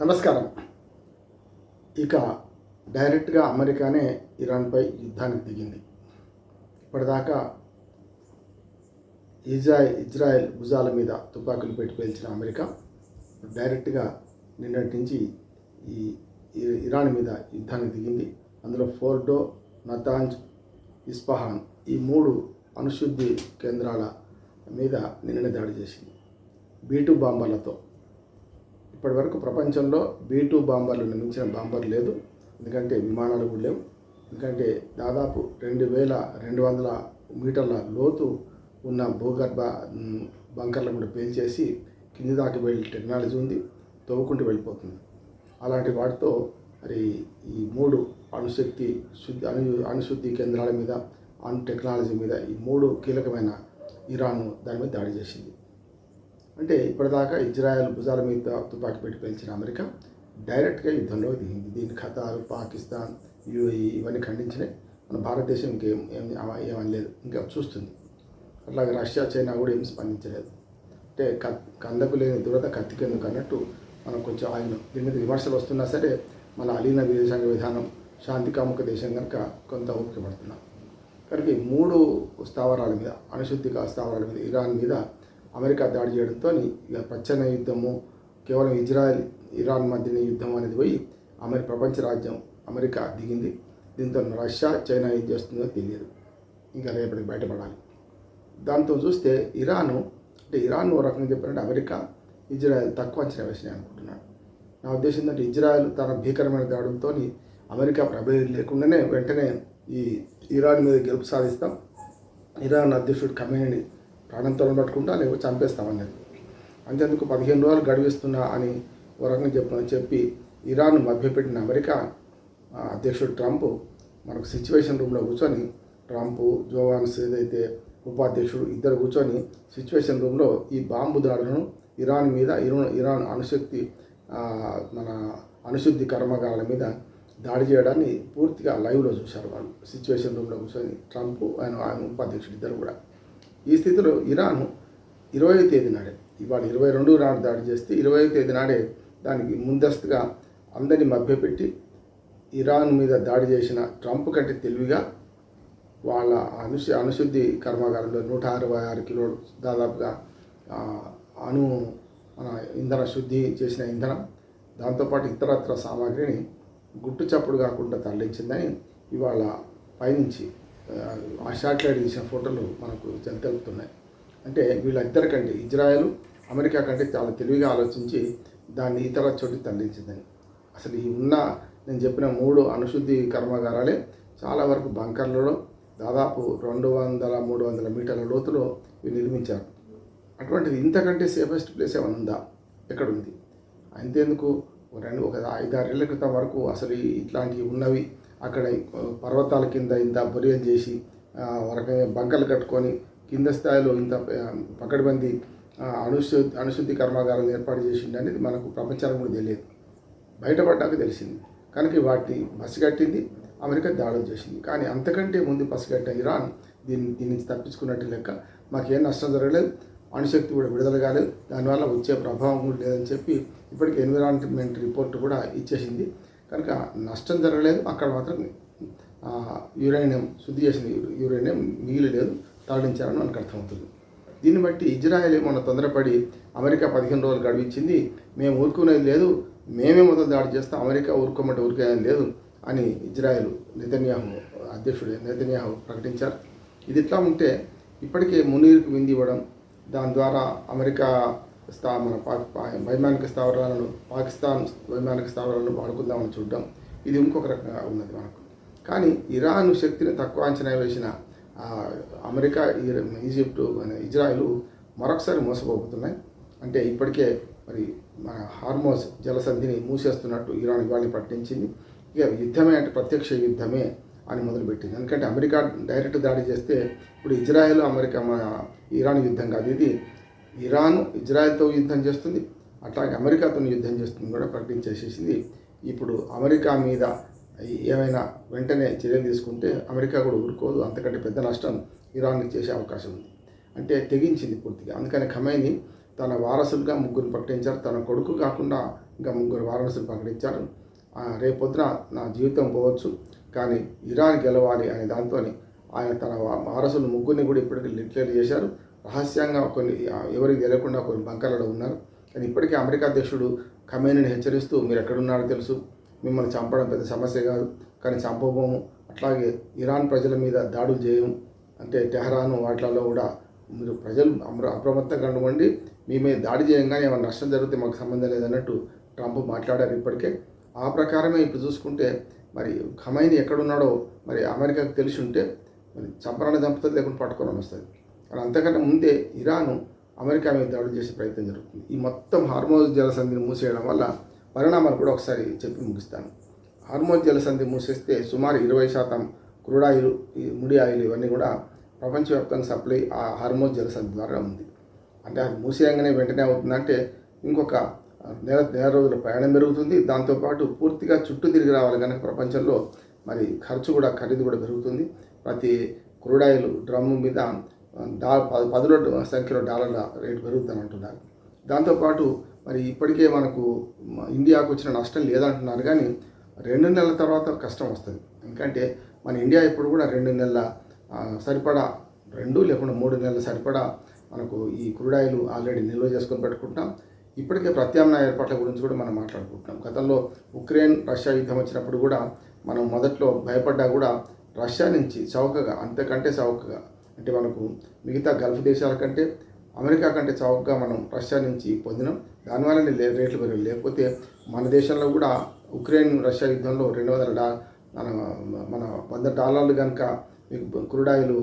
నమస్కారం. ఇక డైరెక్ట్గా అమెరికానే ఇరాన్పై యుద్ధానికి దిగింది. ఇప్పటిదాకా ఇజ్రాయెల్ ఇజ్రాయెల్ భుజాల మీద తుపాకులు పెట్టి పేల్చిన అమెరికా డైరెక్ట్గా నిన్నటి నుంచి ఈ ఇరాన్ మీద యుద్ధానికి దిగింది. అందులో ఫోర్డో నతాంజ్ ఇస్ఫహాన్ ఈ మూడు అణుశుద్ధి కేంద్రాల మీద నిన్ననే దాడి చేసింది. బీటు బాంబర్లతో ఇప్పటి వరకు ప్రపంచంలో బీ టూ బాంబర్లు నిర్మించిన బాంబర్ లేదు. ఎందుకంటే విమానాలు కూడా లేవు. ఎందుకంటే దాదాపు రెండు వేల రెండు వందల మీటర్ల లోతు ఉన్న భూగర్భ బంకర్లను కూడా పేల్చేసి కింది దాకా వెళ్ళే టెక్నాలజీ ఉంది తవ్వుకుంటూ వెళ్ళిపోతుంది. అలాంటి వాటితో మరి ఈ మూడు అణుశక్తి శుద్ధి అణు అణుశుద్ధి కేంద్రాల మీద అణు టెక్నాలజీ మీద ఈ మూడు కీలకమైన ఇరాను దాని మీద దాడి చేసింది. అంటే ఇప్పటిదాకా ఇజ్రాయెల్ భుజాల మీద తుపాకీ పెట్టి పేల్చిన అమెరికా డైరెక్ట్గా యుద్ధంలో దిగింది దీని ఖతార్ పాకిస్తాన్ యూఏఈ ఇవన్నీ ఖండించినాయి మన భారతదేశం ఇంకేం ఏం ఏమని లేదు. ఇంకా చూస్తుంది. అట్లాగే రష్యా చైనా కూడా ఏం స్పందించలేదు. అంటే కందకు లేని దురద కత్తికెందుకు అన్నట్టు మనం కొంచెం ఆయన దీని మీద విమర్శలు వస్తున్నా సరే మన అలీన విదేశాంగ విధానం శాంతికాముఖ దేశం కనుక కొంత ఓపిక పడుతున్నాం కనుక ఈ మూడు స్థావరాల మీద అణుశుద్ధి స్థావరాల మీద ఇరాన్ మీద అమెరికా దాడి చేయడంతో ఇక ప్రచ్ఛన్న యుద్ధము కేవలం ఇజ్రాయెల్ ఇరాన్ మధ్యన యుద్ధం అనేది పోయి అమెరి ప్రపంచ రాజ్యం అమెరికా దిగింది. దీంతో రష్యా చైనా ఏం చేస్తుందో తెలియదు. ఇంకా రేపటికి బయటపడాలి. దాంతో చూస్తే ఇరాను అంటే ఇరాన్ ఓ రకంగా చెప్పారంటే అమెరికా ఇజ్రాయెల్ తక్కువ అంచనా వేసినాయి అనుకుంటున్నాను. నా ఉద్దేశం ఏంటంటే ఇజ్రాయెల్ తన భీకరమైన దాడులతో అమెరికా ప్రభేదం లేకుండానే వెంటనే ఈ ఇరాన్ మీద గెలుపు సాధిస్తాం. ఇరాన్ అధ్యక్షుడు ఖమేని ప్రాణంతో పట్టుకుంటా లేకపోతే చంపేస్తామన్నది అంతేందుకు పదిహేను రోజులు గడివిస్తున్నా అని ఓ రకంగా చెప్ప చెప్పి ఇరాన్ మభ్యపెట్టిన అమెరికా అధ్యక్షుడు ట్రంప్ మనకు సిచ్యువేషన్ రూమ్లో కూర్చొని ట్రంప్ జోవాన్స్ ఏదైతే ఉపాధ్యక్షుడు ఇద్దరు కూర్చొని సిచ్యువేషన్ రూమ్లో ఈ బాంబు దాడులను ఇరాన్ మీద ఇరాన్ ఇరాన్ అణుశక్తి మన అణుశుద్ధి కర్మగాల మీద దాడి చేయడాన్ని పూర్తిగా లైవ్లో చూశారు వాళ్ళు. సిచ్యువేషన్ రూమ్లో కూర్చొని ట్రంప్ ఆయన ఆయన ఉపాధ్యక్షుడు ఇద్దరు కూడా. ఈ స్థితిలో ఇరాన్ ఇరవై తేదీ నాడే ఇవాళ ఇరవై రెండు నాడు దాడి చేస్తే ఇరవై తేదీ నాడే దానికి ముందస్తుగా అందరినీ మభ్యపెట్టి ఇరాన్ మీద దాడి చేసిన ట్రంప్ కంటే తెలివిగా వాళ్ళ అనుశు అణుశుద్ధి కర్మాగారంలో నూట అరవై ఆరు కిలోలు దాదాపుగా అణు మన ఇంధన శుద్ధి చేసిన ఇంధనం దాంతోపాటు ఇతరత్ర సామాగ్రిని గుట్టు చప్పుడు కాకుండా తరలించిందని ఇవాళ పైనుంచి ఆ, ఆ శాటిలైట్ తీసిన ఫోటోలు మనకు తెలు- తెలుపుతున్నాయి అంటే వీళ్ళిద్దరికంటే ఇజ్రాయెల్ అమెరికా కంటే చాలా తెలివిగా ఆలోచించి దాన్ని ఇతర చోటు తరలించిందని. అసలు ఈ ఉన్న నేను చెప్పిన మూడు అణుశుద్ధి కర్మాగారాలే చాలా వరకు బంకర్లలో దాదాపు రెండు వందల మూడు వందల మీటర్ల లోతులో ఇవి నిర్మించారు. అటువంటిది ఇంతకంటే సేఫెస్ట్ ప్లేస్ ఏమైనా ఉందా? ఎక్కడుంది? అంతేందుకు? ఒక రెండు ఒక ఐదారేళ్ళ క్రితం వరకు అసలు ఇట్లాంటివి ఉన్నవి అక్కడ పర్వతాల కింద ఇంత బొరియలు చేసి ఆ, వరకే బంకలు కట్టుకొని కింద స్థాయిలో ఇంత ఆ, పకడ్బందీ ఆ, అణుశుద్ధి అణుశుద్ధి కర్మాగారాలు ఏర్పాటు చేసింది అనేది మనకు ప్రపంచానికి కూడా తెలియదు. బయటపడ్డాక తెలిసింది. కనుక వాటిని పసిగట్టింది అమెరికా దాడులు చేసింది. కానీ అంతకంటే ముందు పసిగట్టిన ఇరాన్ దీన్ని దీని నుంచి తప్పించుకున్నట్టు లెక్క మాకేం నష్టం జరగలేదు. అణుశక్తి కూడా విడుదల కాలేదు. దానివల్ల వచ్చే ప్రభావం కూడా లేదని చెప్పి ఇప్పటికి ఎన్విరాన్మెంట్ రిపోర్ట్ కూడా ఇచ్చేసింది. కనుక నష్టం జరగలేదు అక్కడ మాత్రం యురేనియం శుద్ధి చేసిన యురేనియం మిగిలి లేదు తరలించారని మనకు అర్థమవుతుంది. దీన్ని బట్టి ఇజ్రాయెల్ ఏమన్నా తొందరపడి అమెరికా పదిహేను రోజులు గడిపించింది మేము ఊరుకునేది లేదు మేమే మొదలు దాడి చేస్తాం అమెరికా ఊరుకోమంటే ఊరికేది లేదు అని ఇజ్రాయెల్ నెతన్యాహు అధ్యక్షుడు నెతన్యాహు ప్రకటించారు. ఇది ఇట్లా ఉంటే ఇప్పటికే మునీర్కు వింది ఇవ్వడం దాని ద్వారా అమెరికా స్థా మన పా- వైమానిక స్థావరాలను పాకిస్తాన్ వైమానిక స్థావరాలను వాడుకుందామని చూడడం ఇది ఇంకొక రకంగా ఉన్నది మనకు. కానీ ఇరాన్ శక్తిని తక్కువ అంచనా వేసిన అమెరికా ఈజిప్టు ఇజ్రాయిల్ మరొకసారి మోసపోతున్నాయి అంటే ఇప్పటికే మరి మన హార్మోస్ జలసంధిని మూసేస్తున్నట్టు ఇరాన్ ఇవాళ ప్రకటించింది ఇక యుద్ధమే అంటే ప్రత్యక్ష యుద్ధమే అని మొదలుపెట్టింది. ఎందుకంటే అమెరికా డైరెక్ట్ దాడి చేస్తే ఇప్పుడు ఇజ్రాయెల్ అమెరికా మన ఇరాన్ యుద్ధం కాదు. ఇది ఇరాన్ ఇజ్రాయెల్తో యుద్ధం చేస్తుంది అట్లాగే అమెరికాతో యుద్ధం చేస్తుంది కూడా ప్రకటించేసేసింది. ఇప్పుడు అమెరికా మీద ఏమైనా వెంటనే చర్యలు తీసుకుంటే అమెరికా కూడా ఊరుకోదు అంతకంటే పెద్ద నష్టం ఇరాన్కి చేసే అవకాశం ఉంది. అంటే తెగించింది పూర్తిగా. అందుకని ఖమైని తన వారసులుగా ముగ్గురు ప్రకటించారు. తన కొడుకు కాకుండా ఇంకా ముగ్గురు వారసులు ప్రకటించారు. రేపొద్దున నా జీవితం పోవచ్చు కానీ ఇరాన్ గెలవాలి అనే దాంతో ఆయన తన వారసులు ముగ్గురిని కూడా ఇప్పటికీ డిక్లేర్ చేశారు. రహస్యంగా కొన్ని ఎవరికి తెలియకుండా కొన్ని బంకర్లలో ఉన్నారు. కానీ ఇప్పటికీ అమెరికా అధ్యక్షుడు ఖమేనీని హెచ్చరిస్తూ మీరు ఎక్కడున్నారో తెలుసు. మిమ్మల్ని చంపడం పెద్ద సమస్య కాదు. కానీ చంపబోము. అట్లాగే ఇరాన్ ప్రజల మీద దాడులు చేయము అంటే టెహరాను వాటిలలో కూడా మీరు ప్రజలు అమ్ర- అప్రమత్తంగా ఉండండి. మీ మీద దాడి చేయంగానే ఏమైనా నష్టం జరిగితే మాకు సంబంధం లేదన్నట్టు ట్రంప్ మాట్లాడారు ఇప్పటికే. ఆ ప్రకారమే ఇప్పుడు చూసుకుంటే మరి ఖమైని ఎక్కడున్నాడో మరి అమెరికాకు తెలిసి ఉంటే మరి చంపరాన్ని చంపుతుంది లేకుండా పట్టుకొని వస్తుంది కానీ అంతకంటే ముందే ఇరాను అమెరికా మీద దాడులు చేసే ప్రయత్నం జరుగుతుంది. ఈ మొత్తం హార్మోజ్ జలసంధిని మూసేయడం వల్ల పరిణామాలు కూడా ఒకసారి చెప్పి ముగిస్తాను. హార్మోజ్ జలసంధి మూసేస్తే సుమారు ఇరవై శాతం క్రూడ్ ఆయిల్ ఈ ముడి ఆయిల్ ఇవన్నీ కూడా ప్రపంచవ్యాప్తంగా సప్లై ఆ హార్మోజ్ జలసంధి ద్వారా ఉంది. అంటే అది మూసేయంగానే వెంటనే అవుతుందంటే ఇంకొక నెల నెల రోజుల ప్రయాణం పెరుగుతుంది. దాంతోపాటు పూర్తిగా చుట్టూ తిరిగి రావాలి కనుక ప్రపంచంలో మరి ఖర్చు కూడా ఖరీదు కూడా పెరుగుతుంది. ప్రతి క్రూడ్ డ్రమ్ము మీద డా పదుల సంఖ్యలో డాలర్ల రేటు పెరుగుతుందని అంటున్నారు దాంతోపాటు మరి ఇప్పటికే మనకు ఇండియాకు వచ్చిన నష్టం లేదంటున్నారు కానీ రెండు నెలల తర్వాత కష్టం వస్తుంది. ఎందుకంటే మన ఇండియా ఇప్పుడు కూడా రెండు నెలల సరిపడా రెండు లేకుండా మూడు నెలల సరిపడా మనకు ఈ క్రూడాయిలు ఆల్రెడీ నిల్వ చేసుకొని పెట్టుకుంటాం ఇప్పటికే ప్రత్యామ్నాయ ఏర్పాట్ల గురించి కూడా మనం మాట్లాడుకుంటున్నాం. గతంలో ఉక్రెయిన్ రష్యా యుద్ధం వచ్చినప్పుడు కూడా మనం మొదట్లో భయపడ్డా కూడా రష్యా నుంచి చౌకగా అంతకంటే చౌకగా అంటే మనకు మిగతా గల్ఫ్ దేశాల కంటే అమెరికా కంటే చౌకగా మనం రష్యా నుంచి పొందినాం. దానివల్లనే లే రేట్లు పెరిగి లేకపోతే మన దేశంలో కూడా ఉక్రెయిన్ రష్యా యుద్ధంలో రెండు వందల డా మన మన వంద డాలర్లు కనుక మీకు క్రూడ్ ఆయిల్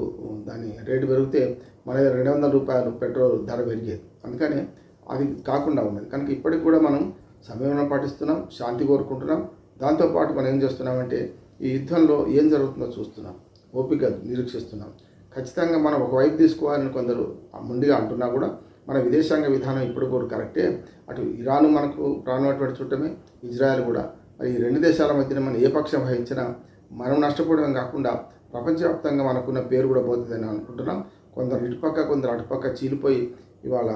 దాని రేటు పెరిగితే మన రెండు వందల రూపాయలు పెట్రోల్ ధర పెరిగేది. అందుకని అది కాకుండా ఉన్నది. కనుక ఇప్పటికి కూడా మనం సంయమనం పాటిస్తున్నాం శాంతి కోరుకుంటున్నాం. దాంతోపాటు మనం ఏం చేస్తున్నామంటే ఈ యుద్ధంలో ఏం జరుగుతుందో చూస్తున్నాం. ఓపిక నిరీక్షిస్తున్నాం. ఖచ్చితంగా మనం ఒకవైపు తీసుకోవాలని కొందరు ముందుగా అంటున్నా కూడా మన విదేశాంగ విధానం ఇప్పుడు కూడా కరెక్టే. అటు ఇరాను మనకు ప్రాణమైనటువంటి చుట్టమే ఇజ్రాయెల్ కూడా. మరి ఈ రెండు దేశాల మధ్యన మనం ఏ పక్షం వహించినా మనం నష్టపోవడం కాకుండా ప్రపంచవ్యాప్తంగా మనకున్న పేరు కూడా పోతుందని అనుకుంటున్నాం. కొందరు ఇటుపక్క కొందరు అటుపక్క చీలిపోయి ఇవాళ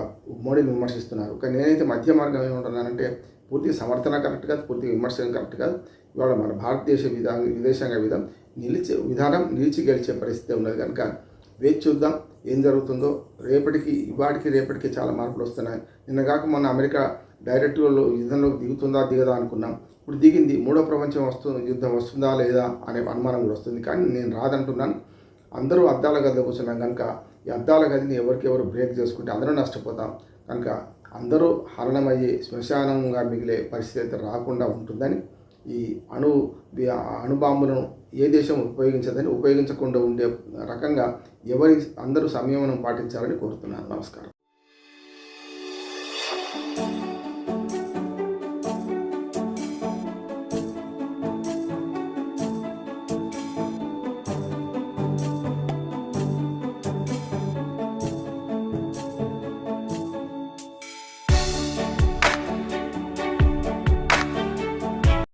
మోడీని విమర్శిస్తున్నారు. కానీ నేనైతే మధ్య మార్గం ఏమంటున్నానంటే పూర్తి సమర్థన కరెక్ట్ కాదు పూర్తి విమర్శనం కరెక్ట్ కాదు. ఇవాళ మన భారతదేశ విధా విదేశాంగ విధానం నిలిచే విధానం నిలిచి గెలిచే పరిస్థితి ఉన్నది కనుక వేచి చూద్దాం ఏం జరుగుతుందో. రేపటికి ఇవాటికి రేపటికి చాలా మార్పులు వస్తున్నాయి. నిన్న కాక మొన్న అమెరికా డైరెక్ట్గా యుద్ధంలోకి దిగుతుందా దిగదా అనుకున్నాం. ఇప్పుడు దిగింది మూడో ప్రపంచం వస్తుంది యుద్ధం వస్తుందా లేదా అనే అనుమానం కూడా వస్తుంది. కానీ నేను రాదంటున్నాను. అందరూ అద్దాల గదిలో కూర్చున్నాం కనుక ఈ అద్దాల గదిని ఎవరికెవరు బ్రేక్ చేసుకుంటే అందరూ నష్టపోతాం. కనుక అందరూ హరణమయ్యే శ్మశానంగా మిగిలే పరిస్థితి అయితే రాకుండా ఉంటుందని ఈ అణు అణుబాంబులను ఏ దేశం ఉపయోగించదని ఉపయోగించకుండా ఉండే రకంగా ఎవరి అందరూ సంయమనం పాటించాలని కోరుతున్నాను. నమస్కారం.